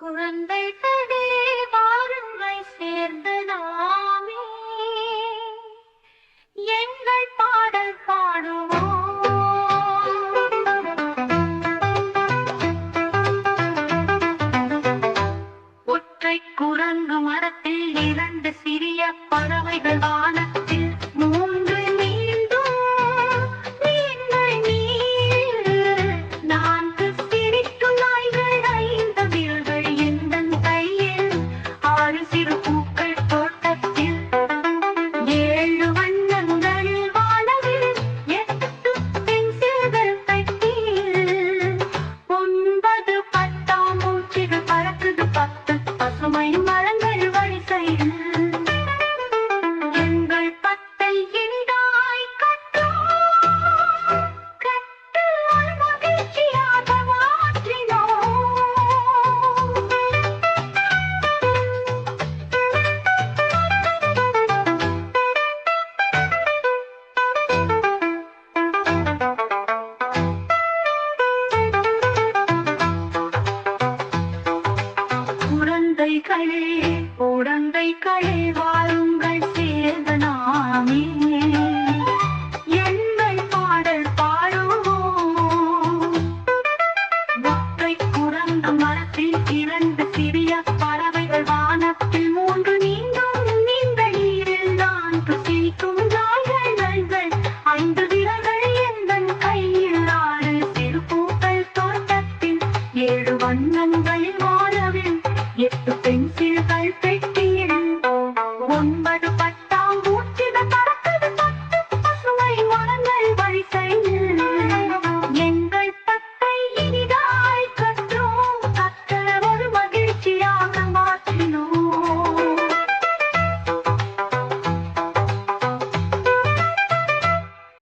குழந்தைகளே வாருங்கள் சேர்ந்து நாமே. எங்கள் பாடல் பாடுவோம். ஒற்றை குரங்கு மரத்தில் இரண்டு சிறிய பறவைகள் வானத்தில் see the குழந்தைகளே குழந்தைகளே வாருங்கள்